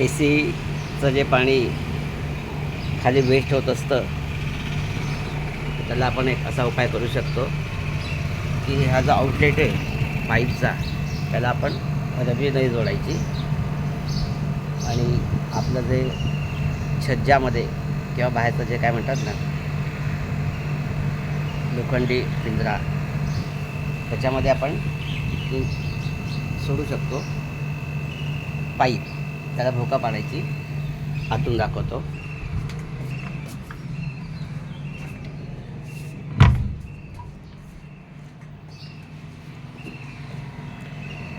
ए सीचं जे पाणी खाली वेस्ट होत असतं त्याला आपण एक असा उपाय करू शकतो की हा जो आउटलेट आहे पाईपचा त्याला आपण रबी नाही जोडायची आणि आपलं जे छज्जामध्ये किंवा बाहेरचं जे काय म्हणतात ना लोखंडी पिंजरा त्याच्यामध्ये आपण सोडू शकतो. पाईप. त्याला भोका पाडायची. आतून दाखवतो.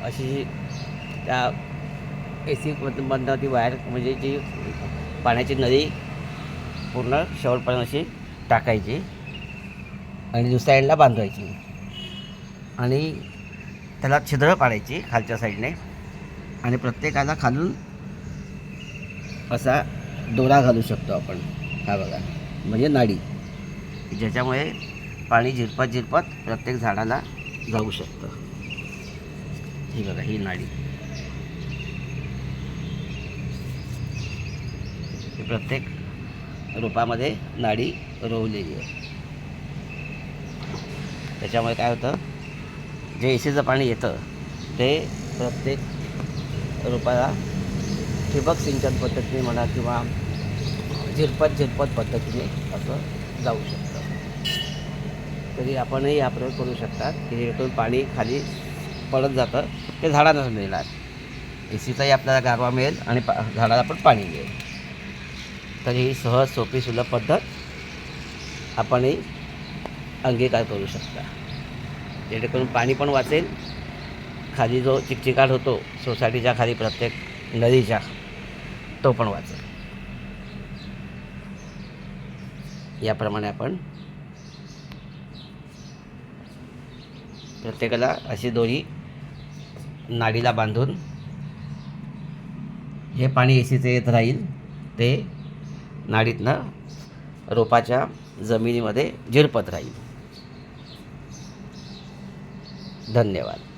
अशी त्या ए सी बंद ती वायर म्हणजे जी पाण्याची नळी पूर्ण शेवटपर्यंत अशी टाकायची आणि दुसऱ्या साईडला बांधवायची. आणि त्याला छिद्र पाडायची खालच्या साईडने आणि प्रत्येकाला खालून असा दोरा घालू शकतो आपण. हा बघा. म्हणजे नाडी. ज्याच्यामुळे पाणी झिरपत झिरपत प्रत्येक झाडाला जाऊ शकतं. ही बघा ही नाडी. ही प्रत्येक रोपामध्ये नाडी रोवलेली आहे. त्याच्यामुळे काय होतं? जे एसीचं पाणी येतं ते प्रत्येक रोपाला ठिबक सिंचन पद्धतीने म्हणा किंवा झिरपत झिरपत पद्धतीने असं जाऊ शकतं. तरी आपणही हा प्रयोग करू शकतात की जेणेकरून पाणी खाली पडत जातं ते झाडांनाच मिळणार. ए सीचाही आपल्याला गारवा मिळेल आणि पा झाडाला पण पाणी मिळेल. तर ही सहज सोपी सुलभ पद्धत आपणही अंगीकार करू शकता. जेणेकरून पाणी पण वाचेल. खाली जो चिकचिकाट होतो सोसायटीच्या खाली प्रत्येक नदीच्या तो पण वाचेल. याप्रमाणे आपण प्रत्येकाला अशी दोरी नाडीला बांधून हे पाणी ए येत राहील ते नाडीतनं रोपाच्या जमिनीमध्ये झिरपत राहील. धन्यवाद.